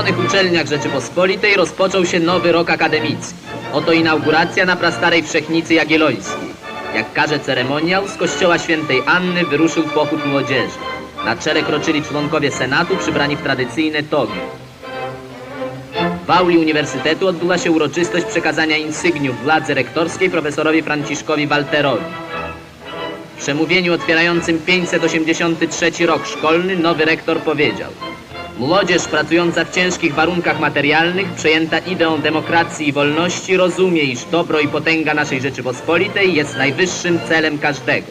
odrodzonych uczelniach Rzeczypospolitej rozpoczął się nowy rok akademicki. Oto inauguracja na prastarej Wszechnicy Jagiellońskiej. Jak każe ceremoniał, z kościoła świętej Anny wyruszył pochód młodzieży. Na czele kroczyli członkowie Senatu przybrani w tradycyjne togi. W auli Uniwersytetu odbyła się uroczystość przekazania insygniów władzy rektorskiej profesorowi Franciszkowi Walterowi. W przemówieniu otwierającym 583 rok szkolny nowy rektor powiedział Młodzież pracująca w ciężkich warunkach materialnych, przejęta ideą demokracji i wolności, rozumie, iż dobro i potęga naszej Rzeczypospolitej jest najwyższym celem każdego.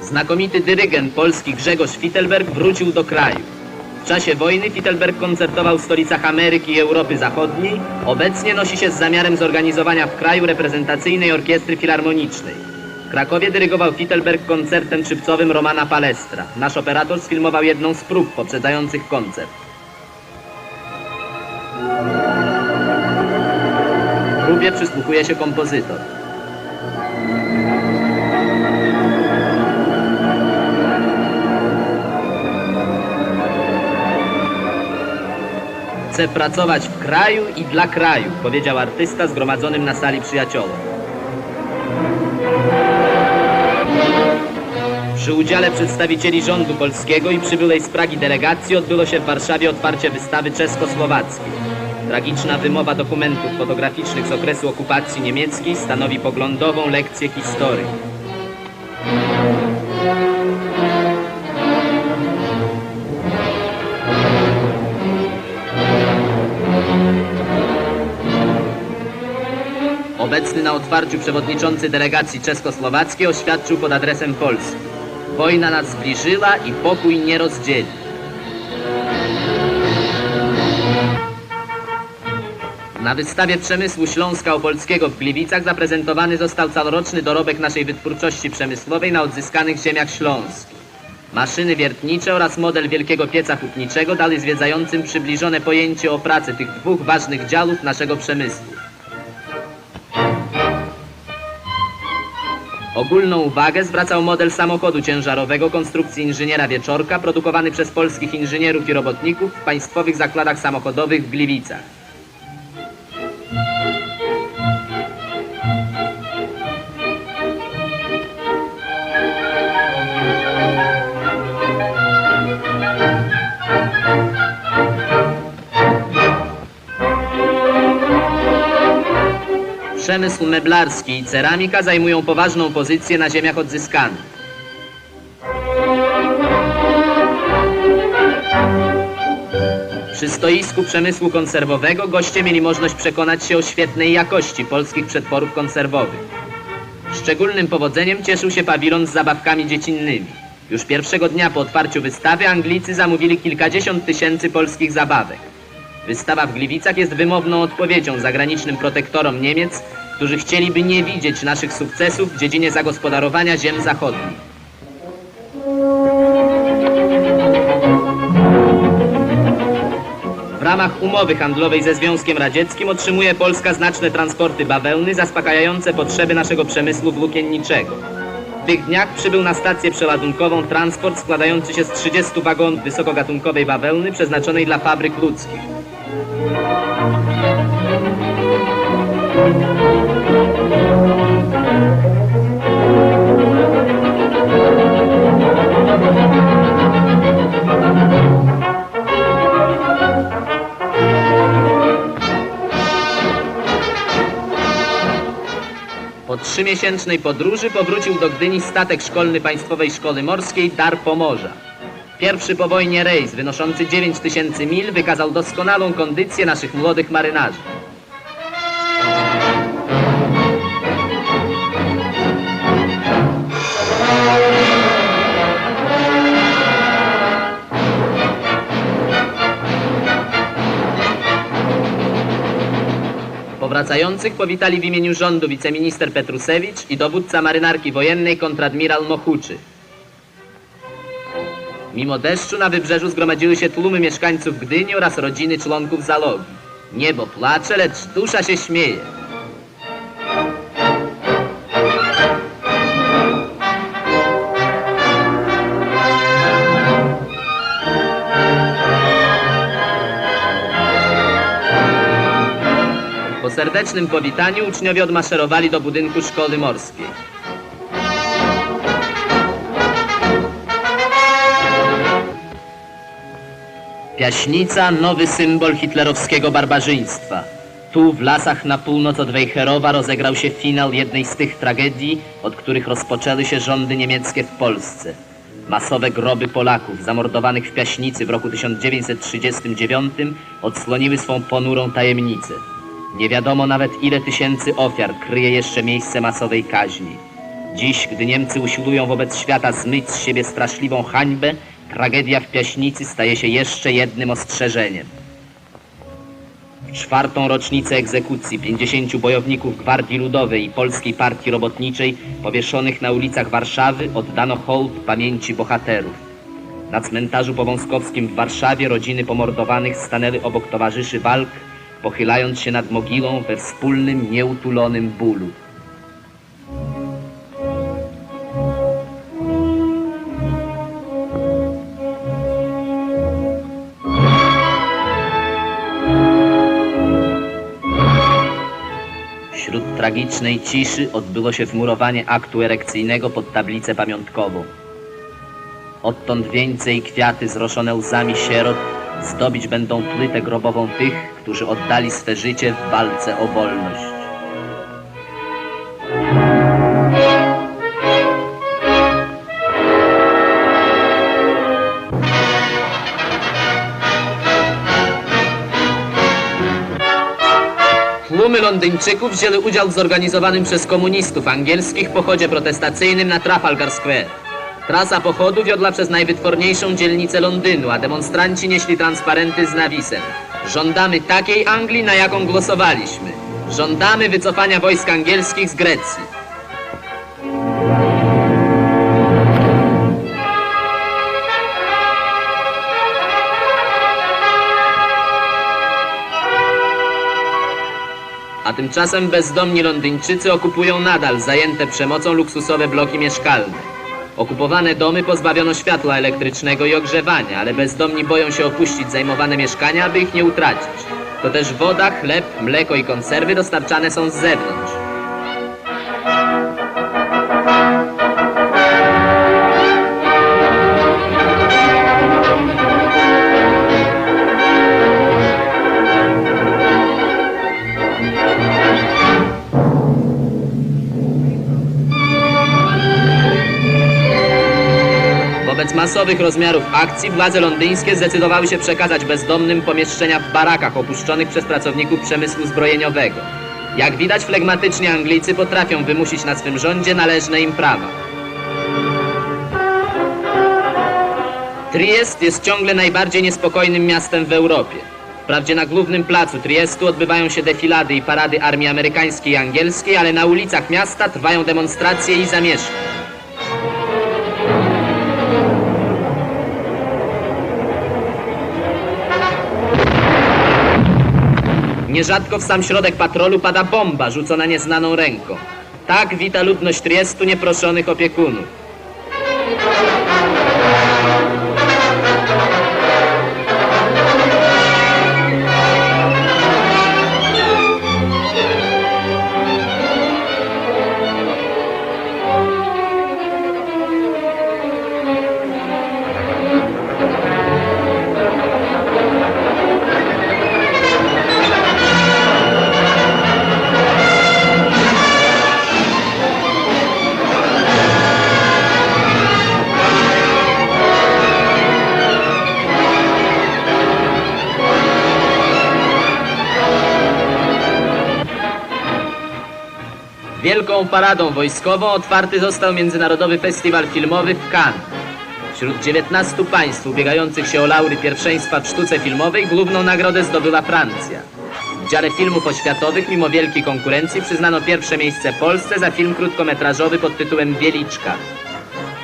Znakomity dyrygent polski Grzegorz Fittelberg wrócił do kraju. W czasie wojny Fittelberg koncertował w stolicach Ameryki i Europy Zachodniej. Obecnie nosi się z zamiarem zorganizowania w kraju reprezentacyjnej orkiestry filharmonicznej. W Krakowie dyrygował Fittelberg koncertem szypcowym Romana Palestra. Nasz operator sfilmował jedną z prób poprzedzających koncert. Próbie przysłuchuje się kompozytor. Chcę pracować w kraju i dla kraju, powiedział artysta zgromadzonym na sali przyjaciołom. Przy udziale przedstawicieli rządu polskiego i przybyłej z Pragi delegacji odbyło się w Warszawie otwarcie wystawy czeskosłowackiej. Tragiczna wymowa dokumentów fotograficznych z okresu okupacji niemieckiej stanowi poglądową lekcję historii. Obecny na otwarciu przewodniczący delegacji czeskosłowackiej oświadczył pod adresem Polski. Wojna nas zbliżyła i pokój nie rozdzieli. Na wystawie Przemysłu Śląska Opolskiego w Gliwicach zaprezentowany został całoroczny dorobek naszej wytwórczości przemysłowej na odzyskanych ziemiach śląskich. Maszyny wiertnicze oraz model wielkiego pieca hutniczego dali zwiedzającym przybliżone pojęcie o pracy tych dwóch ważnych działów naszego przemysłu. Ogólną uwagę zwracał model samochodu ciężarowego konstrukcji inżyniera Wieczorka, produkowany przez polskich inżynierów i robotników w państwowych zakładach samochodowych w Gliwicach. Przemysł meblarski i ceramika zajmują poważną pozycję na ziemiach odzyskanych. Przy stoisku przemysłu konserwowego goście mieli możliwość przekonać się o świetnej jakości polskich przetworów konserwowych. Szczególnym powodzeniem cieszył się pawilon z zabawkami dziecinnymi. Już pierwszego dnia po otwarciu wystawy Anglicy zamówili kilkadziesiąt tysięcy polskich zabawek. Wystawa w Gliwicach jest wymowną odpowiedzią zagranicznym protektorom Niemiec, którzy chcieliby nie widzieć naszych sukcesów w dziedzinie zagospodarowania ziem zachodnich. W ramach umowy handlowej ze Związkiem Radzieckim otrzymuje Polska znaczne transporty bawełny zaspokajające potrzeby naszego przemysłu włókienniczego. W tych dniach przybył na stację przeładunkową transport składający się z 30 wagonów wysokogatunkowej bawełny przeznaczonej dla fabryk ludzkich. Po trzymiesięcznej podróży powrócił do Gdyni statek szkolny Państwowej Szkoły Morskiej Dar Pomorza. Pierwszy po wojnie rejs, wynoszący 9 tysięcy mil, wykazał doskonałą kondycję naszych młodych marynarzy. Powracających powitali w imieniu rządu wiceminister Petrusewicz i dowódca marynarki wojennej kontradmirał Mochuczy. Mimo deszczu na wybrzeżu zgromadziły się tłumy mieszkańców Gdyni oraz rodziny członków zalogi. Niebo płacze, lecz dusza się śmieje. Po serdecznym powitaniu uczniowie odmaszerowali do budynku szkoły morskiej. Piaśnica, nowy symbol hitlerowskiego barbarzyństwa. Tu, w lasach na północ od Wejherowa, rozegrał się finał jednej z tych tragedii, od których rozpoczęły się rządy niemieckie w Polsce. Masowe groby Polaków zamordowanych w Piaśnicy w roku 1939 odsłoniły swą ponurą tajemnicę. Nie wiadomo nawet ile tysięcy ofiar kryje jeszcze miejsce masowej kaźni. Dziś, gdy Niemcy usiłują wobec świata zmyć z siebie straszliwą hańbę, tragedia w Piaśnicy staje się jeszcze jednym ostrzeżeniem. W czwartą rocznicę egzekucji 50 bojowników Gwardii Ludowej i Polskiej Partii Robotniczej powieszonych na ulicach Warszawy oddano hołd pamięci bohaterów. Na cmentarzu powązkowskim w Warszawie rodziny pomordowanych stanęły obok towarzyszy walk, pochylając się nad mogilą we wspólnym, nieutulonym bólu. Tragicznej ciszy odbyło się wmurowanie aktu erekcyjnego pod tablicę pamiątkową. Odtąd wieńce i kwiaty zroszone łzami sierot zdobić będą płytę grobową tych, którzy oddali swe życie w walce o wolność. Tłumy Londyńczyków wzięły udział w zorganizowanym przez komunistów angielskich pochodzie protestacyjnym na Trafalgar Square. Trasa pochodu wiodła przez najwytworniejszą dzielnicę Londynu, a demonstranci nieśli transparenty z nawisem. Żądamy takiej Anglii, na jaką głosowaliśmy. Żądamy wycofania wojsk angielskich z Grecji. Tymczasem bezdomni Londyńczycy okupują nadal zajęte przemocą luksusowe bloki mieszkalne. Okupowane domy pozbawiono światła elektrycznego i ogrzewania, ale bezdomni boją się opuścić zajmowane mieszkania, aby ich nie utracić. To też woda, chleb, mleko i konserwy dostarczane są z zewnątrz. Wobec masowych rozmiarów akcji władze londyńskie zdecydowały się przekazać bezdomnym pomieszczenia w barakach opuszczonych przez pracowników przemysłu zbrojeniowego. Jak widać, flegmatyczni Anglicy potrafią wymusić na swym rządzie należne im prawa. Triest jest ciągle najbardziej niespokojnym miastem w Europie. Wprawdzie na głównym placu Triestu odbywają się defilady i parady armii amerykańskiej i angielskiej, ale na ulicach miasta trwają demonstracje i zamieszki. Nierzadko w sam środek patrolu pada bomba rzucona nieznaną ręką. Tak wita ludność Triestu nieproszonych opiekunów. Wielką paradą wojskową otwarty został Międzynarodowy Festiwal Filmowy w Cannes. Wśród 19 państw ubiegających się o laury pierwszeństwa w sztuce filmowej główną nagrodę zdobyła Francja. W dziale filmów oświatowych mimo wielkiej konkurencji przyznano pierwsze miejsce Polsce za film krótkometrażowy pod tytułem Bieliczka.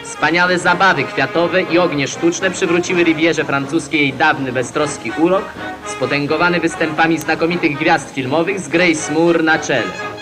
Wspaniałe zabawy kwiatowe i ognie sztuczne przywróciły Rivierze francuskiej jej dawny beztroski urok, spotęgowany występami znakomitych gwiazd filmowych z Grace Moore na czele.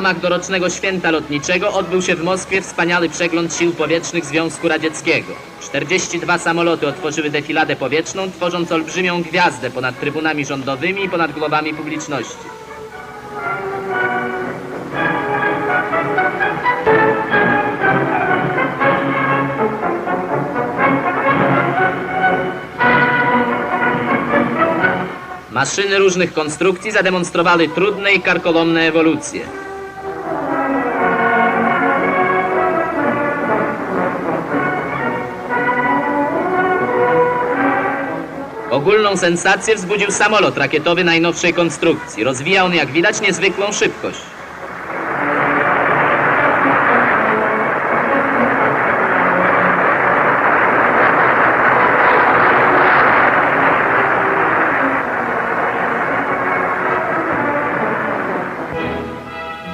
Ramach dorocznego święta lotniczego odbył się w Moskwie wspaniały przegląd sił powietrznych Związku Radzieckiego. 42 samoloty otworzyły defiladę powietrzną, tworząc olbrzymią gwiazdę ponad trybunami rządowymi i ponad głowami publiczności. Maszyny różnych konstrukcji zademonstrowały trudne i karkołomne ewolucje. Ogólną sensację wzbudził samolot rakietowy najnowszej konstrukcji. Rozwija on, jak widać, niezwykłą szybkość.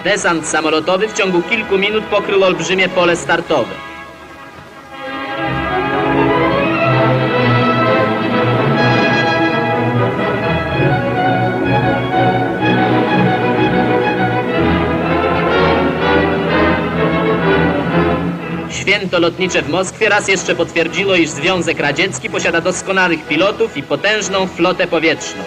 Desant samolotowy w ciągu kilku minut pokrył olbrzymie pole startowe. Święto lotnicze w Moskwie raz jeszcze potwierdziło, iż Związek Radziecki posiada doskonałych pilotów i potężną flotę powietrzną.